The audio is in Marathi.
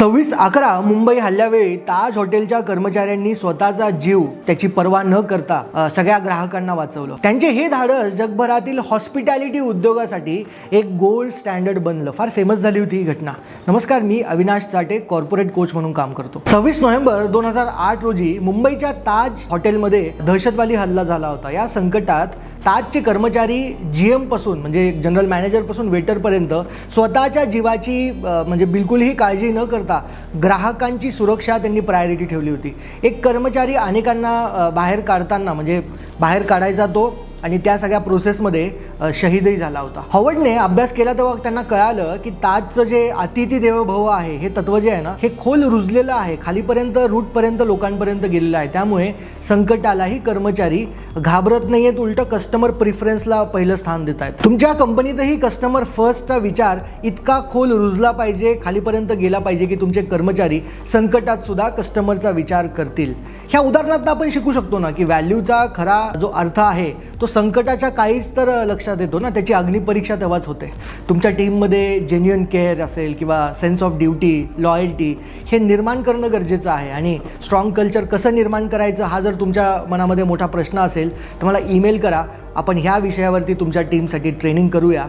सव्वीस अकरा मुंबई हल्ल्यावेळी ताज हॉटेलच्या कर्मचाऱ्यांनी स्वतःचा जीव त्याची पर्वा न करता सगळ्या ग्राहकांना वाचवलं. त्यांचे हे धाडस जगभरातील हॉस्पिटॅलिटी उद्योगासाठी एक गोल्ड स्टँडर्ड बनलं. फार फेमस झाली होती ही घटना. नमस्कार मी अविनाश चाटे कॉर्पोरेट कोच म्हणून काम करतो. सव्वीस नोव्हेंबर दोन हजार आठ रोजी मुंबईच्या ताज हॉटेलमध्ये दहशतवादी हल्ला झाला होता. या संकटात ताजचे कर्मचारी जी एमपासून म्हणजे जनरल मॅनेजरपासून वेटरपर्यंत स्वतःच्या जीवाची म्हणजे बिलकुलही काळजी न करता ग्राहकांची सुरक्षा त्यांनी प्रायोरिटी ठेवली होती. एक कर्मचारी अनेकांना बाहेर काढताना म्हणजे बाहेर काढायचा तो आणि त्या सगळ्या प्रोसेसमध्ये शहीदही झाला होता. हॉवर्डने अभ्यास केला तेव्हा त्यांना कळालं की ताजचं जे अतिथी देवभव आहे हे तत्व जे आहे ना हे खोल रुजलेलं आहे. खालीपर्यंत रूटपर्यंत लोकांपर्यंत गेलेलं आहे. त्यामुळे संकटालाही कर्मचारी घाबरत नाही आहेत उलट कस्टमर प्रिफरन्सला पहिलं स्थान देत आहेत. तुमच्या कंपनीतही कस्टमर फर्स्टचा विचार इतका खोल रुजला पाहिजे खालीपर्यंत गेला पाहिजे की तुमचे कर्मचारी संकटात सुद्धा कस्टमरचा विचार करतील. ह्या उदाहरणात आपण शिकू शकतो ना की व्हॅल्यूचा खरा जो अर्थ आहे तो संकटाच्या काहीच तर लक्षात येतो ना. त्याची अग्निपरीक्षा तेव्हाच होते. तुमच्या टीममध्ये जेन्युअन केअर असेल किंवा सेन्स ऑफ ड्युटी लॉयल्टी हे निर्माण करणं गरजेचं आहे. आणि स्ट्रॉंग कल्चर कसं निर्माण करायचं हा जर तुमच्या मनामध्ये मोठा प्रश्न असेल तर मला ईमेल करा. आपण ह्या विषयावरती तुमच्या टीमसाठी ट्रेनिंग करूया.